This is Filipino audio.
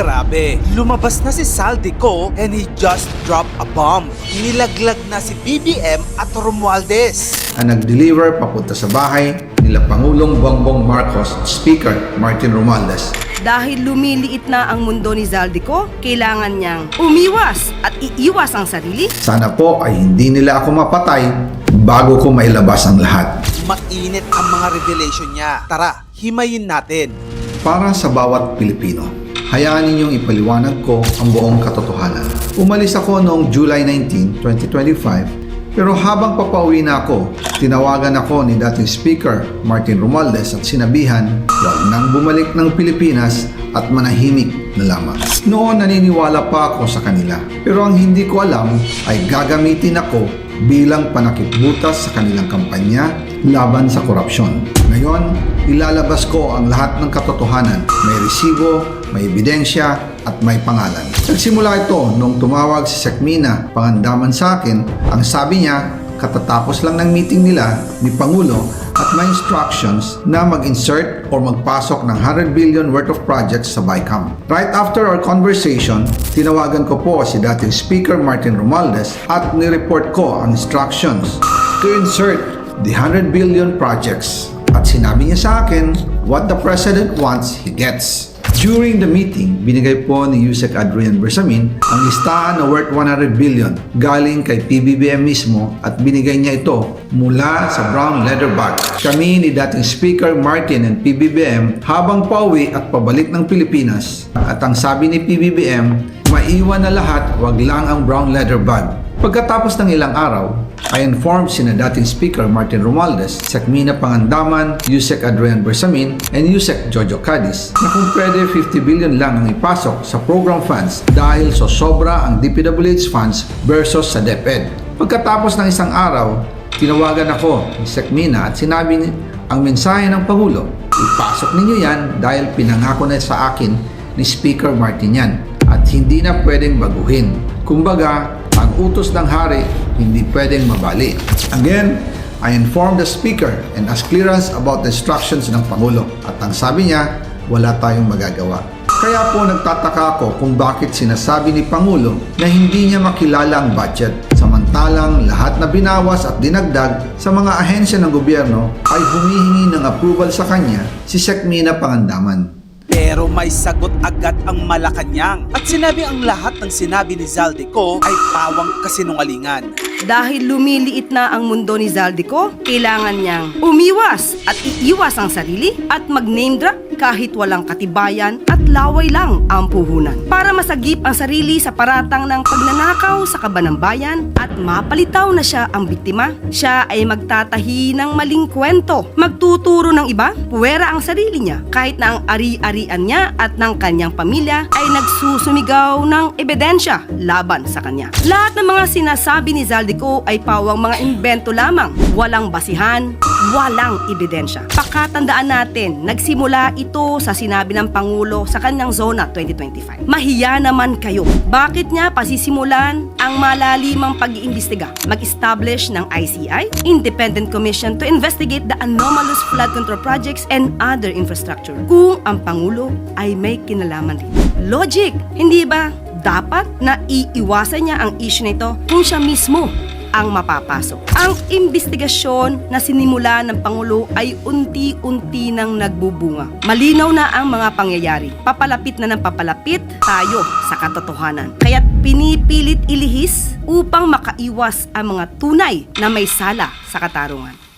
Grabe, lumabas na si Saldico and he just dropped a bomb. Nilaglag na si BBM at Romualdez. ang nag-deliver papunta sa bahay nila Pangulong Bongbong Marcos at Speaker Martin Romualdez. Dahil lumiliit na ang mundo ni Zaldico, kailangan niyang umiwas at iiwas ang sarili Sana po ay hindi nila ako mapatay bago ko mailabas ang lahat. Mainit ang mga revelation niya. Tara, himayin natin. Para sa bawat Pilipino, hayaan ninyong ipaliwanag ko ang buong katotohanan. Umalis ako noong July 19, 2025 pero habang papauwi na ako, tinawagan ako ni dating Speaker Martin Romualdez at sinabihan, huwag nang bumalik ng Pilipinas at manahimik na lamang. Noon naniniwala pa ako sa kanila, pero ang hindi ko alam ay gagamitin ako bilang panakipbutas sa kanilang kampanya laban sa korupsyon. Ngayon, ilalabas ko ang lahat ng katotohanan. May resibo, may ebidensya, at may pangalan. Nagsimula ito nung tumawag si Sekmina pangandaman sa akin. Ang sabi niya, katatapos lang ng meeting nila ni Pangulo at may instructions na mag-insert or magpasok ng 100 billion worth of projects sa BICAM. Right after our conversation, tinawagan ko po si dating Speaker Martin Romualdez at nireport ko ang instructions to insert the 100 billion projects. At sinabi niya sa akin, what the President wants, he gets. During the meeting, binigay po ni Yusek Adrian Bersamin ang listahan na worth 100 billion galing kay PBBM mismo at binigay niya ito mula sa brown leather bag. Kami ni dating Speaker Martin and PBBM habang pauwi at pabalik ng Pilipinas at ang sabi ni PBBM, maiwan na lahat, wag lang ang brown leather bag. Pagkatapos ng ilang araw, I informed sina dating Speaker Martin Romualdez, Sekmina Pangandaman, Yusek Adrian Bersamin, and Yusek Jojo Cadiz na kung pwede 50 billion lang ang ipasok sa program funds dahil so sobra ang DPWH funds versus sa DepEd. Pagkatapos ng isang araw, tinawagan ako ni Sekmina at sinabi ang mensahe ng Pangulo, ipasok ninyo yan dahil pinangako na sa akin ni Speaker Martin yan at hindi na pwedeng baguhin. Kumbaga, ang utos ng hari hindi pwedeng mabali. Again, I informed the speaker and asked clearance about the instructions ng Pangulo at ang sabi niya, wala tayong magagawa. Kaya po nagtataka ako kung bakit sinasabi ni Pangulo na hindi niya makilala ang budget samantalang lahat na binawas at dinagdag sa mga ahensya ng gobyerno ay humihingi ng approval sa kanya si Sekmina Pangandaman. May sagot agad ang Malacanang at sinabi ang lahat ng sinabi ni Zaldico ay pawang kasinungalingan. Dahil lumiliit na ang mundo ni Zaldico, kailangan niyang umiwas at iiwas ang sarili at mag-name drop kahit walang katibayan at laway lang ang puhunan. Para masagip ang sarili sa paratang ng pagnanakaw sa kaban ng bayan at mapalitaw na siya ang biktima, siya ay magtatahi ng maling kwento. Magtuturo ng iba, puwera ang sarili niya kahit na ang ari-arian niya at ng kanyang pamilya ay nagsusumigaw ng ebidensya laban sa kanya. Lahat ng mga sinasabi ni Zaldico ay pawang mga imbento lamang, walang basihan, walang ebidensya. Pakatandaan natin, nagsimula ito sa sinabi ng Pangulo sa kanyang Zona 2025. Mahiya naman kayo. Bakit niya pasisimulan ang malalimang pag-iimbestiga? Mag-establish ng ICI, Independent Commission to investigate the anomalous flood control projects and other infrastructure kung ang Pangulo ay may kinalaman dito. Logic, hindi ba? Dapat na iiwasan niya ang issue nito kung siya mismo ang mapapasok. Ang investigasyon na sinimula ng Pangulo ay unti-unti nang nagbubunga. Malinaw na ang mga pangyayari. Papalapit na ng papalapit tayo sa katotohanan. Kaya't pinipilit ilihis upang makaiwas ang mga tunay na may sala sa katarungan.